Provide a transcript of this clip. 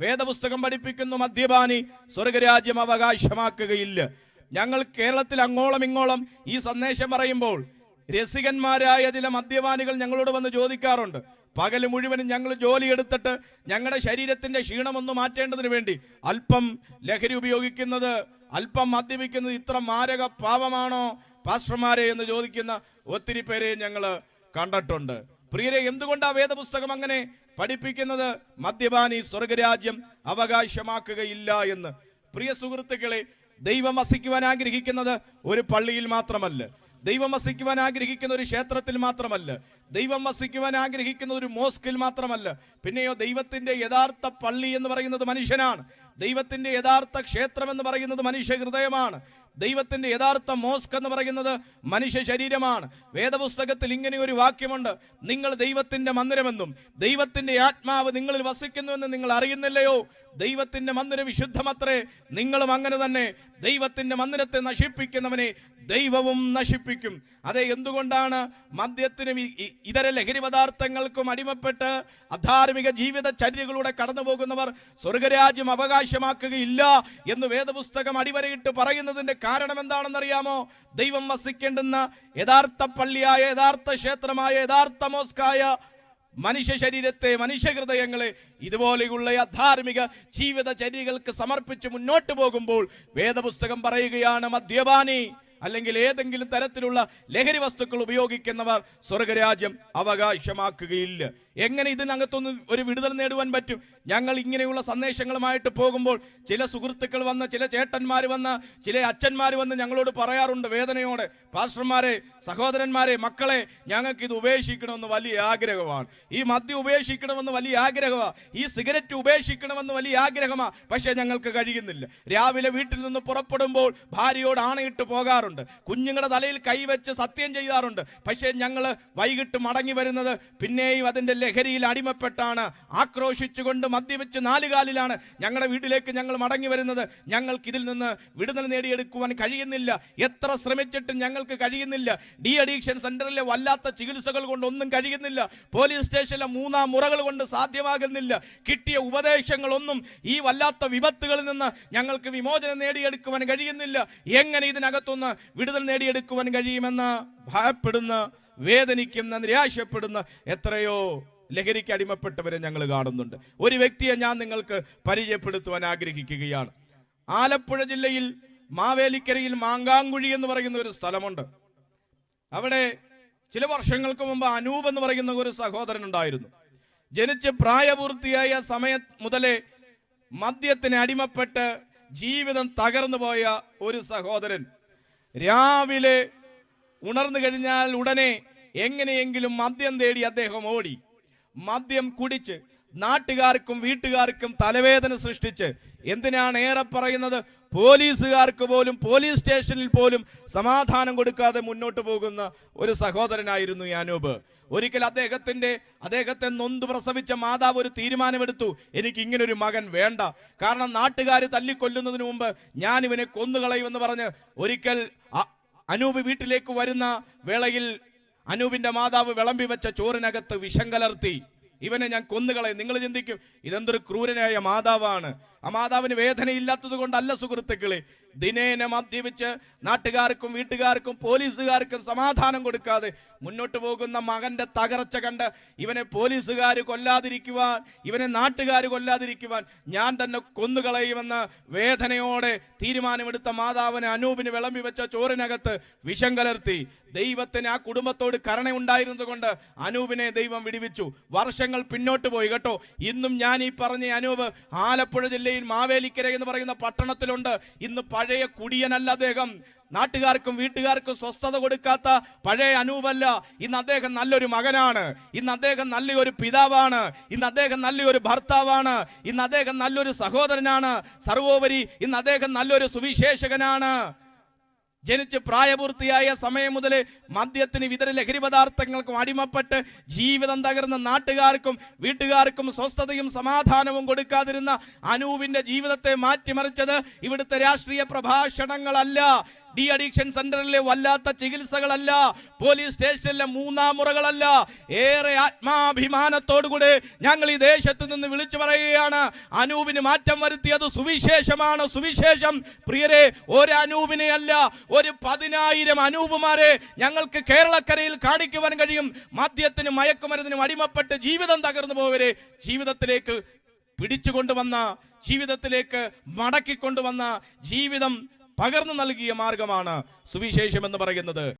വേദപുസ്തകം പഠിപ്പിക്കുന്നു മദ്യപാനി. സ്വർഗരാജ്യം അവകാശമാക്കുകയില്ല. ഞങ്ങൾ കേരളത്തിൽ അങ്ങോളം ഇങ്ങോളം ഈ സന്ദേശം പറയുമ്പോൾ രസികന്മാരായ ചില മദ്യപാനികൾ ഞങ്ങളോട് വന്ന് ചോദിക്കാറുണ്ട്. പകൽ മുഴുവനും ഞങ്ങൾ ജോലി ജോലിയെടുത്തിട്ട് ഞങ്ങളുടെ ശരീരത്തിന്റെ ക്ഷീണമൊന്നും മാറ്റേണ്ടതിന് വേണ്ടി അല്പം ലഹരി ഉപയോഗിക്കുന്നത് അല്പം മദ്യപിക്കുന്നത് ഇത്ര മാരക പാപമാണോ? പാസ്റ്റർമാരെ എന്ന് ചോദിക്കുന്ന ഒത്തിരി പേരെ ഞങ്ങൾ കണ്ടിട്ടുണ്ട്. പ്രിയരെ എന്തുകൊണ്ടാണ് വേദപുസ്തകം അങ്ങനെ പഠിപ്പിക്കുന്നത് മദ്യപാനി സ്വർഗരാജ്യം അവകാശമാക്കുകയില്ല എന്ന്. പ്രിയ സുഹൃത്തുക്കളെ ദൈവം വസിക്കുവാൻ ആഗ്രഹിക്കുന്നത് ഒരു പള്ളിയിൽ മാത്രമല്ല. ദൈവം വസിക്കുവാൻ ആഗ്രഹിക്കുന്ന ഒരു ക്ഷേത്രത്തിൽ മാത്രമല്ല. ദൈവം വസിക്കുവാൻ ആഗ്രഹിക്കുന്ന ഒരു മോസ്കിൽ മാത്രമല്ല. പിന്നെയോ ദൈവത്തിന്റെ യഥാർത്ഥ പള്ളി എന്ന് പറയുന്നത് മനുഷ്യനാണ്. ദൈവത്തിന്റെ യഥാർത്ഥ ക്ഷേത്രം എന്ന് പറയുന്നത് മനുഷ്യ ഹൃദയമാണ്. ദൈവത്തിന്റെ യഥാർത്ഥ മോസ്ക് എന്ന് പറയുന്നത് മനുഷ്യ ശരീരമാണ്. വേദപുസ്തകത്തിൽ ഇങ്ങനെ ഒരു വാക്യമുണ്ട്. നിങ്ങൾ ദൈവത്തിന്റെ മന്ദിരമെന്നും ദൈവത്തിന്റെ ആത്മാവ് നിങ്ങളിൽ വസിക്കുന്നുവെന്ന് നിങ്ങൾ അറിയുന്നില്ലയോ? ദൈവത്തിന്റെ മന്ദിരം വിശുദ്ധമത്രേ നിങ്ങളും അങ്ങനെ തന്നെ. ദൈവത്തിന്റെ മന്ദിരത്തെ നശിപ്പിക്കുന്നവനെ ദൈവവും നശിപ്പിക്കും. അതെ എന്തുകൊണ്ടാണ് മദ്യത്തിനും ഇതര ലഹരി പദാർത്ഥങ്ങൾക്കും അടിമപ്പെട്ട് അധാർമിക ജീവിത ചര്യകളിലൂടെ കടന്നു പോകുന്നവർ സ്വർഗരാജ്യം അവകാശമാക്കുകയില്ല എന്ന് വേദപുസ്തകം അടിവരയിട്ട് പറയുന്നതിന്റെ കാരണം എന്താണെന്നറിയാമോ ദൈവം വസിക്കേണ്ടുന്ന യഥാർത്ഥ പള്ളിയായ യഥാർത്ഥ ക്ഷേത്രമായ യഥാർത്ഥ മോസ്കായ മനുഷ്യ ശരീരത്തെ മനുഷ്യ ഹൃദയങ്ങളെ ഇതുപോലെയുള്ള അധാർമിക ജീവിത ചര്യകൾക്ക് സമർപ്പിച്ച് മുന്നോട്ട് പോകുമ്പോൾ വേദപുസ്തകം പറയുകയാണ് മദ്യപാനി. അല്ലെങ്കിൽ ഏതെങ്കിലും തരത്തിലുള്ള ലഹരി വസ്തുക്കൾ ഉപയോഗിക്കുന്നവർ സ്വർഗരാജ്യം അവകാശമാക്കുകയില്ല. എങ്ങനെ ഇതിനകത്തൊന്ന് ഒരു വിടുതൽ നേടുവാൻ പറ്റും? ഞങ്ങൾ ഇങ്ങനെയുള്ള സന്ദേശങ്ങളുമായിട്ട് പോകുമ്പോൾ ചില സുഹൃത്തുക്കൾ വന്ന് ചില ചേട്ടന്മാർ വന്ന് ചില അച്ഛന്മാർ വന്ന് ഞങ്ങളോട് പറയാറുണ്ട് വേദനയോടെ പാസ്റ്റർമാരെ സഹോദരന്മാരെ മക്കളെ ഞങ്ങൾക്ക് ഇത് ഉപേക്ഷിക്കണമെന്ന് വലിയ ആഗ്രഹമാണ്. ഈ മദ്യം ഉപേക്ഷിക്കണമെന്ന് വലിയ ആഗ്രഹമാണ് ഈ സിഗരറ്റ് ഉപേക്ഷിക്കണമെന്ന് വലിയ ആഗ്രഹമാണ് പക്ഷേ ഞങ്ങൾക്ക് കഴിയുന്നില്ല. രാവിലെ വീട്ടിൽ നിന്ന് പുറപ്പെടുമ്പോൾ ഭാര്യയോട് ആണയിട്ട് പോകാറുണ്ട്. കുഞ്ഞുങ്ങളുടെ തലയിൽ കൈവച്ച് സത്യം ചെയ്യാറുണ്ട് പക്ഷേ ഞങ്ങൾ വൈകിട്ട് മടങ്ങി വരുന്നത് പിന്നെയും അതിന്റെ ലഹരിയിൽ അടിമപ്പെട്ടാണ്. ആക്രോശിച്ചുകൊണ്ട് മദ്യപിച്ച് നാലുകാലിലാണ് ഞങ്ങളുടെ വീട്ടിലേക്ക് ഞങ്ങൾ മടങ്ങി വരുന്നത്. ഞങ്ങൾക്ക് ഇതിൽ നിന്ന് വിടുതൽ നേടിയെടുക്കുവാൻ കഴിയുന്നില്ല. എത്ര ശ്രമിച്ചിട്ടും ഞങ്ങൾക്ക് കഴിയുന്നില്ല. ഡി അഡിക്ഷൻ സെന്ററിലെ വല്ലാത്ത ചികിത്സകൾ കൊണ്ടൊന്നും കഴിയുന്നില്ല. പോലീസ് സ്റ്റേഷനിലെ മൂന്നാം മുറകൾ കൊണ്ട് സാധ്യമാകുന്നില്ല. കിട്ടിയ ഉപദേശങ്ങളൊന്നും ഈ വല്ലാത്ത വിപത്തുകളിൽ നിന്ന് ഞങ്ങൾക്ക് വിമോചനം നേടിയെടുക്കുവാൻ കഴിയുന്നില്ല. എങ്ങനെ ഇതിനകത്തുനിന്ന് വിടുതൽ നേടിയെടുക്കുവാൻ കഴിയുമെന്ന് ഭയപ്പെടുന്ന വേദനിക്കുന്ന നിരാശപ്പെടുന്ന എത്രയോ ലഹരിക്ക് അടിമപ്പെട്ടവരെ ഞങ്ങൾ കാണുന്നുണ്ട്. ഒരു വ്യക്തിയെ ഞാൻ നിങ്ങൾക്ക് പരിചയപ്പെടുത്തുവാൻ ആഗ്രഹിക്കുകയാണ്. ആലപ്പുഴ ജില്ലയിൽ മാവേലിക്കരയിൽ മാങ്കാങ്കുഴി എന്ന് പറയുന്ന ഒരു സ്ഥലമുണ്ട്. അവിടെ ചില വർഷങ്ങൾക്ക് മുമ്പ് അനൂപ് എന്ന് പറയുന്ന ഒരു സഹോദരൻ ഉണ്ടായിരുന്നു. ജനിച്ച് പ്രായപൂർത്തിയായ സമയ മുതലേ മദ്യത്തിന് അടിമപ്പെട്ട് ജീവിതം തകർന്നു പോയ ഒരു സഹോദരൻ രാവിലെ ഉണർന്നു കഴിഞ്ഞാൽ ഉടനെ എങ്ങനെയെങ്കിലും മദ്യം തേടി അദ്ദേഹം ഓടി. മദ്യം കുടിച്ച് നാട്ടുകാർക്കും വീട്ടുകാർക്കും തലവേദന സൃഷ്ടിച്ച് എന്തിനാണ് ഏറെ പറയുന്നത്? പോലീസുകാർക്ക് പോലും പോലീസ് സ്റ്റേഷനിൽ പോലും സമാധാനം കൊടുക്കാതെ മുന്നോട്ട് പോകുന്ന ഒരു സഹോദരനായിരുന്നു യാനൂബ്. ഒരിക്കൽ അദ്ദേഹത്തിന്റെ അദ്ദേഹത്തെ നൊന്ത് പ്രസവിച്ച മാതാവ് ഒരു തീരുമാനമെടുത്തു. എനിക്ക് ഇങ്ങനൊരു മകൻ വേണ്ട. കാരണം നാട്ടുകാർ തല്ലിക്കൊല്ലുന്നതിന് മുമ്പ് ഞാൻ ഇവനെ കൊന്നുകളയുമെന്ന് പറഞ്ഞ് ഒരിക്കൽ അനൂപ് വീട്ടിലേക്ക് വരുന്ന വേളയിൽ അനൂപിന്റെ മാതാവ് വിളമ്പി വെച്ച ചോറിനകത്ത് വിഷം കലർത്തി. ഇവനെ ഞാൻ കൊന്നുകളയും. നിങ്ങൾ ചിന്തിക്കും ഇതെന്തൊരു ക്രൂരനായ മാതാവാണ്. ആ മാതാവിന് വേദനയില്ലാത്തത് കൊണ്ടല്ല സുഹൃത്തുക്കളെ ദിനേന മദ്യപിച്ച് നാട്ടുകാർക്കും വീട്ടുകാർക്കും പോലീസുകാർക്കും സമാധാനം കൊടുക്കാതെ മുന്നോട്ട് പോകുന്ന മകന്റെ തകർച്ച കണ്ട് ഇവനെ പോലീസുകാർ കൊല്ലാതിരിക്കുവാൻ ഇവനെ നാട്ടുകാർ കൊല്ലാതിരിക്കുവാൻ ഞാൻ തന്നെ കൊന്നുകളയുമെന്ന് വേദനയോടെ തീരുമാനമെടുത്ത മാതാവിന് അനൂപിന് വിളമ്പി വെച്ച ചോറിനകത്ത് വിഷം കലർത്തി. ദൈവത്തിന് ആ കുടുംബത്തോട് കരുണ ഉണ്ടായിരുന്നത് കൊണ്ട് അനൂപിനെ ദൈവം വിടിവിച്ചു. വർഷങ്ങൾ പിന്നോട്ട് പോയി കേട്ടോ. ഇന്നും ഞാൻ ഈ പറഞ്ഞ അനൂപ് ആലപ്പുഴ ജില്ലയിൽ മാവേലിക്കര എന്ന് പറയുന്ന പട്ടണത്തിലുണ്ട്. ഇന്ന് പഴയ കുടിയനല്ല അദ്ദേഹം. നാട്ടുകാർക്കും വീട്ടുകാർക്കും സ്വസ്ഥത കൊടുക്കാത്ത പഴയ അനൂപല്ല. ഇന്ന് അദ്ദേഹം നല്ലൊരു മകനാണ്. ഇന്ന് അദ്ദേഹം നല്ലൊരു പിതാവാണ്. ഇന്ന് അദ്ദേഹം നല്ലൊരു ഭർത്താവാണ്. ഇന്ന് അദ്ദേഹം നല്ലൊരു സഹോദരനാണ്. സർവോപരി ഇന്ന് അദ്ദേഹം നല്ലൊരു സുവിശേഷകനാണ്. ജനിച്ച് പ്രായപൂർത്തിയായ സമയം മുതൽ മദ്യത്തിന് വിതര ലഹരി പദാർത്ഥങ്ങൾക്കും അടിമപ്പെട്ട് ജീവിതം തകർന്ന നാട്ടുകാർക്കും വീട്ടുകാർക്കും സ്വസ്ഥതയും സമാധാനവും കൊടുക്കാതിരുന്ന അനൂപിന്റെ ജീവിതത്തെ മാറ്റിമറിച്ചത് ഇവിടുത്തെ രാഷ്ട്രീയ പ്രഭാഷണങ്ങളല്ല. ഡി അഡിക്ഷൻ സെന്ററിലെ വല്ലാത്ത ചികിത്സകളല്ല പോലീസ് സ്റ്റേഷനിലെ മൂന്നാം മുറകളല്ല ഏറെ ആത്മാഭിമാനത്തോടുകൂടി ഞങ്ങൾ ഈ ദേശത്ത് നിന്ന് വിളിച്ചു പറയുകയാണ് അനൂപിന് മാറ്റം വരുത്തിയത് സുവിശേഷമാണ് സുവിശേഷം. പ്രിയരെ ഒരു അനൂപിനെ അല്ല ഒരു പതിനായിരം അനൂപുമാരെ ഞങ്ങൾക്ക് കേരളക്കരയിൽ കാണിക്കുവാൻ കഴിയും. മദ്യത്തിനും മയക്കുമരുന്നിനും അടിമപ്പെട്ട് ജീവിതം തകർന്നു പോവരെ ജീവിതത്തിലേക്ക് പിടിച്ചുകൊണ്ടുവന്ന ജീവിതത്തിലേക്ക് മടക്കിക്കൊണ്ടുവന്ന ജീവിതം പകർന്നു നൽകിയ മാർഗമാണ് സുവിശേഷം എന്ന് പറയുന്നത്.